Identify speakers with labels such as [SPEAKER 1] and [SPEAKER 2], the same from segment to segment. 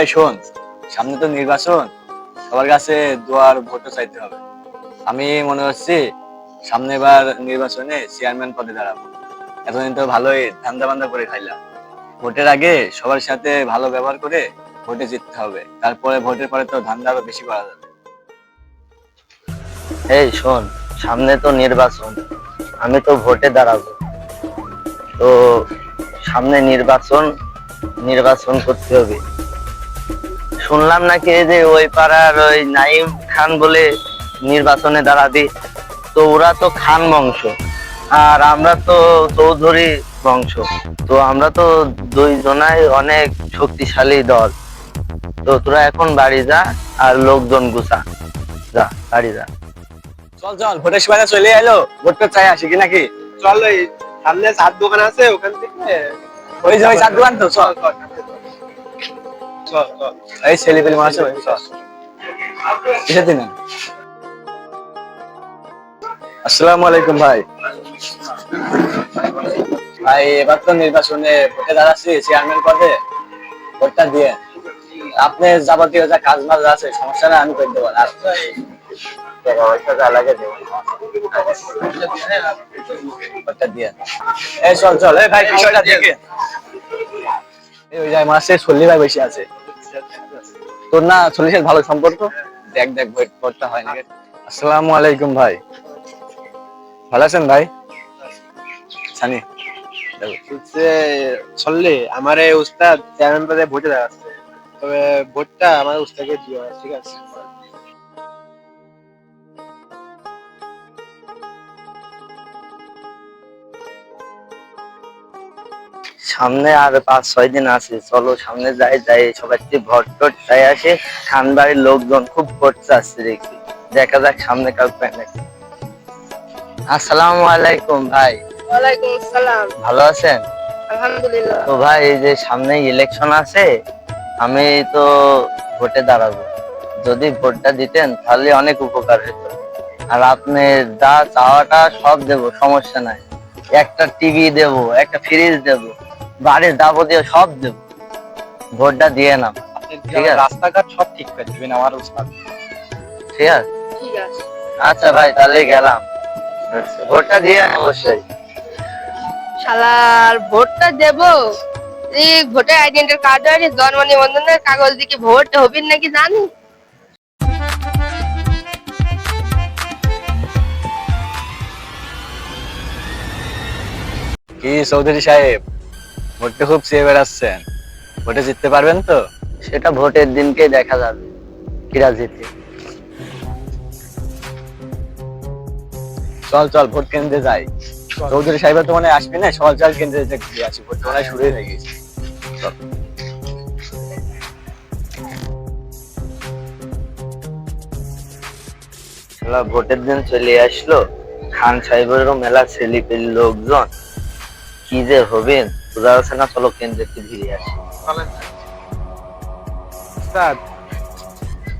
[SPEAKER 1] এই শোন, সামনে তো নির্বাচন, সবার কাছে দোয়ার ভোটও চাইতে হবে। আমি মনে হচ্ছে সামনে এবার নির্বাচনে চেয়ারম্যান পদে দাঁড়াবো। এতদিন তো ভালোই ধান্দা বান্দা করে খাইলাম। ভোটের আগে সবার সাথে ভালো ব্যবহার করে ভোটে জিততে হবে। তারপরে ভোটের পরে তো ধান্দা আরও বেশি করা যাবে।
[SPEAKER 2] এই শোন, সামনে তো নির্বাচন, আমি তো ভোটে দাঁড়াবো। তো সামনে নির্বাচন নির্বাচন করতে হবে। শুনলাম নাকি এই যে ওই পাড়ার ওই নাইম খান বলে নির্বাচনে দাঁড়াবে তো ওরা তো খান বংশ আর আমরা তো চৌধুরী বংশ তো আমরা তো দুইজনাই অনেক শক্তিশালী দল। তো তোরা এখন বাড়ি যা আর লোকজন গুছা যা বাড়ি যা।
[SPEAKER 1] চল চল ভোটের সময় চলে এলো ভোটটা চাই আসি কি নাকি?
[SPEAKER 3] চল ওই সামনে চার দোকান আছে ওখান থেকে
[SPEAKER 1] ওই যে ওই চার দোকান তো চল
[SPEAKER 3] চল।
[SPEAKER 1] এই চল। কিসের দিন? আসসালামু আলাইকুম ভাই। ভাই, এবার তো নির্বাচনে ভোটে দাঁড়াচ্ছি চেয়ারম্যান পদে। ভোটটা দিয়ে। আপনি যাবতীয় যা কাজ মাজ আছে, সমস্যা না আমি করে দেবো। আর দিয়ে। এই চল চল। ভাই, বিষয়টা দেখে। এই ওই যায় মাসে চল্লিশ ভাই বেশি আছে। তোর না চল্লিশ ভালো সম্পর্ক? দেখ দেখ ওয়েট করতে হয় নাকি আসসালামু আলাইকুম ভাই। ভালো আছেন ভাই? সানি।
[SPEAKER 3] বলছে চললে আমার এই উস্তাদ চেয়ারম্যান পদে ভোটে দাঁড়াচ্ছে। তবে ভোটটা আমার উস্তাদকে দিও ঠিক আছে?
[SPEAKER 2] সামনে আর পাঁচ ছয় দিন আছে। চলো সামনে যাই যাই। সবাই ভোট টোট চাই আসে। খান বাড়ির লোকজন খুব ভোট আসছে দেখি দেখা যাক সামনে কাউকে নাকি। আসসালামু আলাইকুম ভাই।
[SPEAKER 4] ওয়ালাইকুম আসসালাম।
[SPEAKER 2] ভালো আছেন?
[SPEAKER 4] আলহামদুলিল্লাহ।
[SPEAKER 2] তো ভাই এই যে সামনে ইলেকশন আছে আমি তো ভোটে দাঁড়াবো। যদি ভোটটা দিতেন তাহলে অনেক উপকার হতো। আর আপনি যা চাওয়াটা সব দেব সমস্যা নাই। একটা টিভি দেব একটা ফ্রিজ দেব। বাড়ির যাবতীয় সব দেব। ভোটটা দিয়ে নাও। ঠিক আছে।
[SPEAKER 3] রাস্তাঘাট সব ঠিক করে দিবেন আমার উস্তাদ।
[SPEAKER 2] ঠিক আছে?
[SPEAKER 4] ঠিক আছে।
[SPEAKER 2] আচ্ছা ভাই তাহলে গেলাম। ভোটটা দিয়ে নাও অবশ্যই।
[SPEAKER 4] শালার ভোটটা দেব? এই ভোটার আইডেন্টি কার্ড আছে জন্ম নিবন্ধনের কাগজ দিকে ভোট হবে নাকি জানি?
[SPEAKER 1] কি চৌধুরী সাহেব? ভোটটা খুব চেয়ে বেড়াচ্ছেন? ভোটে জিততে পারবেন তো?
[SPEAKER 2] সেটা ভোটের দিনকে দেখা যাবে কিরা জিতে
[SPEAKER 1] চল চল ভোট কেন্দ্রে যাই। চৌধুরী সাহেব তো মানে আসবে না? সকাল চল কেন্দ্রে যে ঘুরে আসি ভোট মনে শুরুই হয়ে গেছে।
[SPEAKER 2] ভোটের দিন চলে আসলো। খান সাহেবেরও মেলা ছেলে পেলে লোকজন। কি যে হবে বোঝা যাচ্ছে না চলো কেন্দ্রে একটু ঘিরে আসি
[SPEAKER 3] উস্তাদ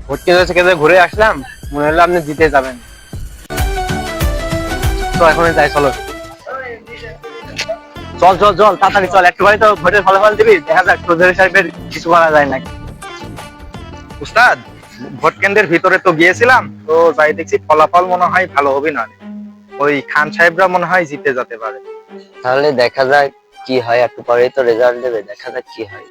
[SPEAKER 3] ভোট কেন্দ্র কেন্দ্রে ঘুরে আসলাম মনে হলো আপনি জিতে যাবেন। তো এখন যাই চলো।
[SPEAKER 1] চল চল চল তাড়াতাড়ি চল। একটুখানি তো ভোটের ফলাফল দিবি দেখা যাক চৌধুরী সাহেবের কিছু করা যায় নাকি।
[SPEAKER 3] উস্তাদ ভোট কেন্দ্রের ভিতরে তো গিয়েছিলাম তো যাই দেখছি ফলাফল মনে হয় ভালো হবে না। ওই খান সাহেবরা মনে হয় জিতে যেতে পারে।
[SPEAKER 2] তাহলে দেখা যাক কি হয় একটু পরেই তো রেজাল্ট দেবে, দেখা যাক কি হয়।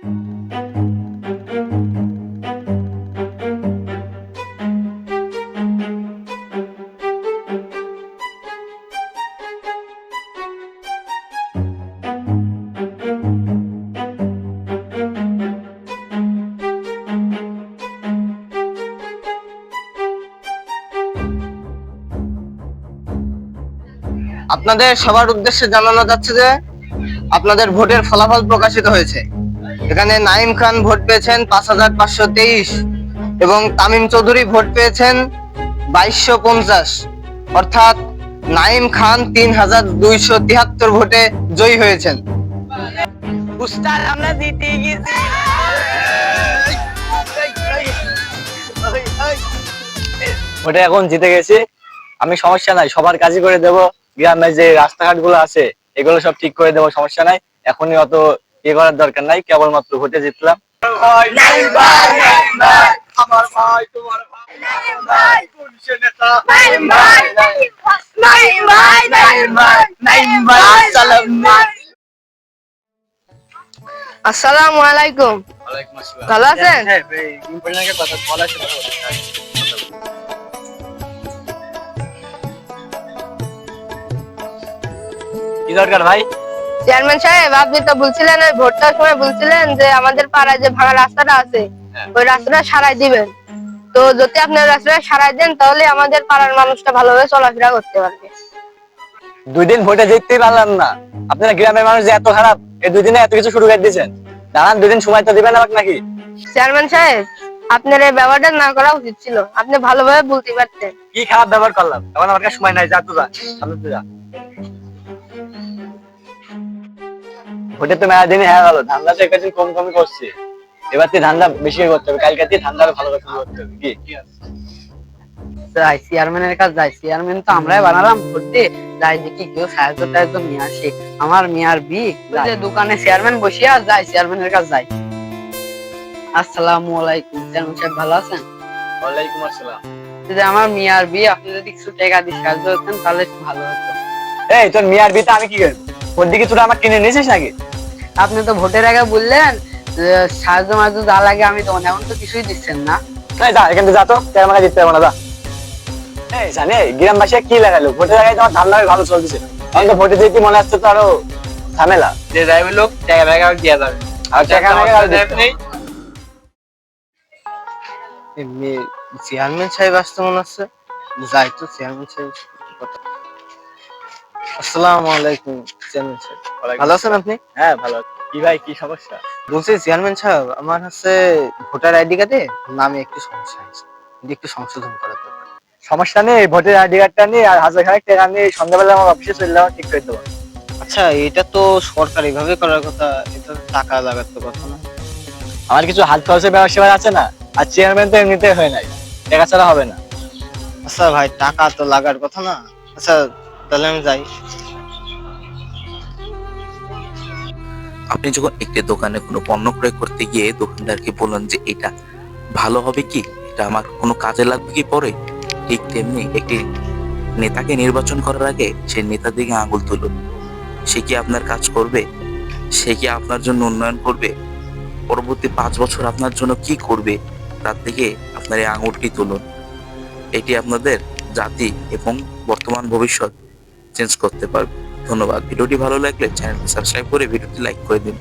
[SPEAKER 5] আপনাদের সবার উদ্দেশ্যে জানানো যাচ্ছে যে আপনাদের ভোটের ফলাফল প্রকাশিত হয়েছে। এখানে নাইম খান ভোট পেয়েছেন পাঁচ হাজার পাঁচশো তেইশ এবং তামিম চৌধুরী ভোট পেয়েছেন বাইশশো পঞ্চাশ। অর্থাৎ নাইম খান তিন হাজার দুইশো তিয়াত্তর ভোটে জয়ী হয়েছেন। উস্তাদ আমরা জিতে গেছি।
[SPEAKER 1] ভোটে এখন জিতে গেছি। আমি সমস্যা নাই সবার কাজই করে দেব। গ্রামে যে রাস্তাঘাটগুলো আছে এগুলো সব ঠিক করে দেবো সমস্যা নাই। এখনই অত ইয়ে করার দরকার নাই কেবলমাত্র ভোটে জিতলাম।
[SPEAKER 4] আসসালামু আলাইকুম। ভালো আছেন?
[SPEAKER 1] কি দরকার ভাই?
[SPEAKER 4] চেয়ারম্যান সাহেব আপনি তো বলছিলেন ওই ভোটটার সময় বলছিলেন যে আমাদের পাড়ায় যে ভাঙা রাস্তাটা আছে
[SPEAKER 1] হ্যাঁ।
[SPEAKER 4] ওই রাস্তাটা সারাই দিবেন। তো যদি আপনি রাস্তাটা সারাই দেন তাহলে আমাদের পাড়ার মানুষটা ভালোভাবে চলাফেরা করতে পারবে।
[SPEAKER 1] দুই দিন ভোটে জিততেই পারলাম না। আপনারা গ্রামের মানুষ যে এত খারাপ এই দুই দিনে এত কিছু শুরু করে দিয়েছেন। দাঁড়ান দুই দিন সময় তো দিবেন আমাকে নাকি?
[SPEAKER 4] চেয়ারম্যান সাহেব আপনার এই ব্যবহারটা না করা উচিত ছিল। আপনি ভালোভাবে বলতে পারতেন।
[SPEAKER 1] কি খারাপ ব্যবহার করলাম? এখন আমার কাছে সময় নাই যা তো যা সামনে তো যা। ভোটে তো মেলা দিনই হয়ে গেল ধান্দা তো একদিন কম কমই করছে। এবার তুই ধান্দা বেশি করতে হবে কালকে তুই ধান্দা ভালো করে শুরু করতে হবে কি?
[SPEAKER 6] যাই চেয়ারম্যানের কাছে যাই চেয়ারম্যান তো আমরাই বানালাম দিয়ে যাই দেখি কেউ সাহায্য টাহায্য নিয়ে আসে। আমার মেয়ার বি যে দোকানে চেয়ারম্যান বসিয়া যাই চেয়ারম্যানের কাছে যাই। আসসালামু আলাইকুম চেয়ারম্যান সাহেব ভালো আছেন?
[SPEAKER 1] ওয়ালাইকুম আসসালাম।
[SPEAKER 6] যদি আমার মেয়ার বি আপনি যদি কিছু টাকা দিয়ে সাহায্য করতেন তাহলে একটু ভালো হতো।
[SPEAKER 1] এই তোর মিয়ার বিতে আমি কি করব? ওর দিকে তোরা আমার কিনে নিয়েছিস নাকি?
[SPEAKER 6] আপনি তো ভোটের আগে বললেন সাহায্য মাহায্য যা লাগে আমি দেবো এখন তো কিছুই দিচ্ছেন না।
[SPEAKER 1] যা এখান থেকে যা তো জিততে পারব না যা। এই জানে গ্রামবাসী কি লাগালো? ভোটে লাগাই তোমার ধান্দা ভালো চলতেছে। এখন তো ভোটে মনে আসছে তো আরও ঝামেলা?
[SPEAKER 3] যে যাইবে লোক টাকা ব্যাগ দিয়ে যাবে।
[SPEAKER 1] আর টাকা
[SPEAKER 5] চেয়ারম্যান সাহেব আসতে মনে হচ্ছে। যাই তো চেয়ারম্যান সাহেব। আসসালামু আলাইকুম। চেয়ারম্যান সাহেব ভালো আছেন আপনি?
[SPEAKER 1] হ্যাঁ ভালো। কি ভাই কি সমস্যা?
[SPEAKER 5] বলছি চেয়ারম্যান সাহেব আমার হচ্ছে ভোটার আইডি কার্ডে নামে একটু সমস্যা হয়েছে। একটু সংশোধন করা দরকার।
[SPEAKER 1] সমস্যা নেই ভোটের আইডি কার্ডটা নিয়ে আর হাজার খানেক টাকা নিয়ে সন্ধ্যাবেলা আমার অফিসে চলে যাওয়া ঠিক করে দেবো।
[SPEAKER 5] আচ্ছা এটা তো সরকারি ভাবে করার কথা এটা টাকা লাগার তো কথা না।
[SPEAKER 1] আমার কিছু হাত খরচের ব্যবসা আছে না? আর চেয়ারম্যান তো এমনিতে হয় নাই টাকা ছাড়া হবে না।
[SPEAKER 5] আচ্ছা ভাই টাকা তো লাগার কথা না। আচ্ছা তাহলে আমি যাই।
[SPEAKER 7] আপনি যখন একটি দোকানে কোনো পণ্য ক্রয় করতে গিয়ে দোকানদারকে বললেন যে এটা ভালো হবে কি? এটা আমার কোনো কাজে লাগবে কি পরে? ঠিক তেমনি একটি নেতাকে নির্বাচন করার আগে সে নেতার দিকে আঙুল তুলুন। সে কি আপনার কাজ করবে? সে কি আপনার জন্য উন্নয়ন করবে? পরবর্তী পাঁচ বছর আপনার জন্য কি করবে? তার দিকে আপনার এই আঙুলটি তুলুন। এটি আপনাদের জাতি এবং বর্তমান ভবিষ্যৎ চেঞ্জ করতে পারবে। ধন্যবাদ। ভিডিওটি ভালো লাগলে চ্যানেলটি সাবস্ক্রাইব করে ভিডিওটি লাইক করে দিন।